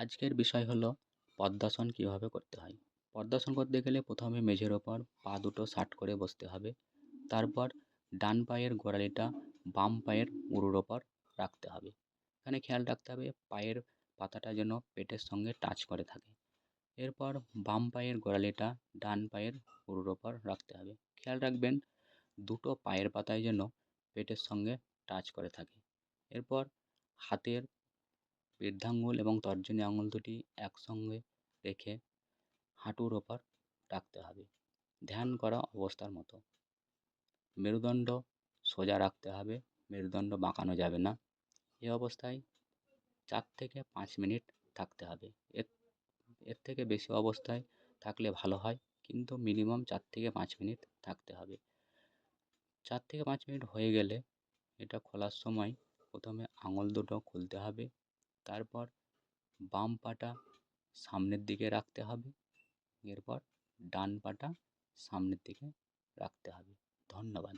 আজকের বিষয় হলো পদ্মাসন কীভাবে করতে হয়। পদ্মাসন করতে গেলে প্রথমে মেঝের ওপর পা দুটো ষাট করে বসতে হবে। তারপর ডান পায়ের গোড়ালিটা বাম পায়ের উরুর ওপর রাখতে হবে। এখানে খেয়াল রাখতে হবে পায়ের পাতাটা যেন পেটের সঙ্গে টাচ করে থাকে। এরপর বাম পায়ের গোড়ালিটা ডান পায়ের উরুর ওপর রাখতে হবে। খেয়াল রাখবেন দুটো পায়ের পাতায় যেন পেটের সঙ্গে টাচ করে থাকে। এরপর হাতের বৃদ্ধাঙ্গুল এবং তর্জনী আঙুল দুটি একসঙ্গে রেখে হাঁটুর ওপর রাখতে হবে। ধ্যান করা অবস্থার মতো। মেরুদণ্ড সোজা রাখতে হবে। মেরুদণ্ড বাঁকানো যাবে না। এ অবস্থায় চার থেকে পাঁচ মিনিট থাকতে হবে। এর এর থেকে বেশি অবস্থায় থাকলে ভালো হয়, কিন্তু মিনিমাম চার থেকে পাঁচ মিনিট থাকতে হবে। চার থেকে পাঁচ মিনিট হয়ে গেলে এটা খোলার সময় প্রথমে আঙুল দুটো খুলতে হবে। তারপর বাম পাটা সামনের দিকে রাখতে হবে। এরপর ডান পাটা সামনের দিকে রাখতে হবে। ধন্যবাদ।